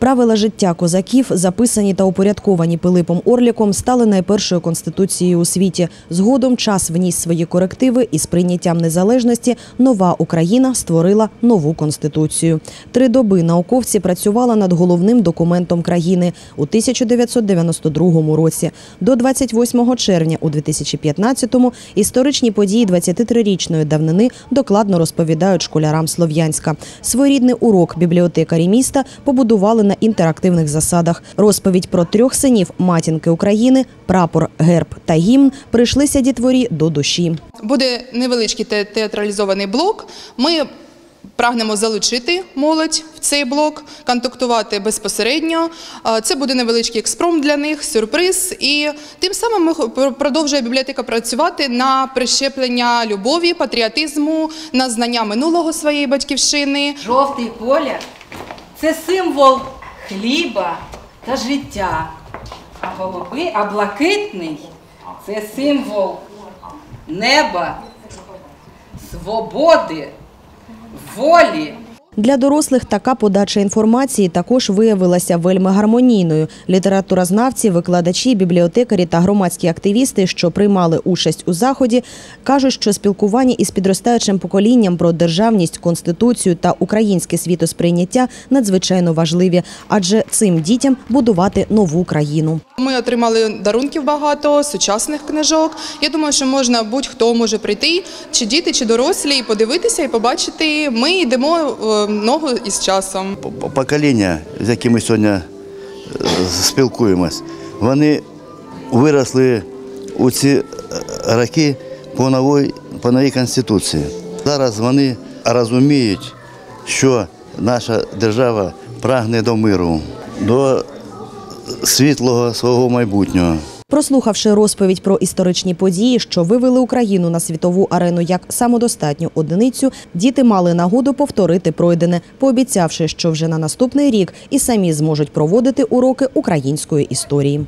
Правила життя козаків, записані та упорядковані Пилипом Орліком, стали найпершою конституцією у світі. Згодом час вніс свої корективи і з прийняттям незалежності нова Україна створила нову конституцію. Три доби науковці працювали над головним документом країни у 1992 році. До 28 червня у 2015-му історичні події 23-річної давнини докладно розповідають школярам Слов'янська. Своєрідний урок бібліотекарі міста побудували на інтерактивних засадах. Розповідь про трьох синів матінки України, прапор, герб та гімн прийшлися дітворі до душі. Буде невеличкий те- театралізований блок. Ми прагнемо залучити молодь в цей блок, контактувати безпосередньо. Це буде невеличкий експромт для них, сюрприз. І тим самим ми продовжує бібліотека працювати на прищеплення любові, патріотизму, на знання минулого своєї батьківщини. Жовтий колір це символ хліба та життя. А голубий, а блакитний це символ неба, свободи, волі. Для дорослих така подача інформації також виявилася вельми гармонійною. Літературознавці, викладачі, бібліотекарі та громадські активісти, що приймали участь у заході, кажуть, що спілкування із підростаючим поколінням про державність, конституцію та українське світосприйняття надзвичайно важливі, адже цим дітям будувати нову країну. Ми отримали дарунків багато, сучасних книжок. Я думаю, що можна будь-хто може прийти, чи діти, чи дорослі, і подивитися і побачити. Ми йдемо ногу із часом. Покоління, з яким ми сьогодні е, спілкуємось, вони виросли у ці е, роки по новій, по новій конституції. Зараз вони розуміють, що наша держава прагне до миру, до світлого свого майбутнього. Прослухавши розповідь про історичні події, що вивели Україну на світову арену як самодостатню одиницю, діти мали нагоду повторити пройдене, пообіцявши, що вже на наступний рік і самі зможуть проводити уроки української історії.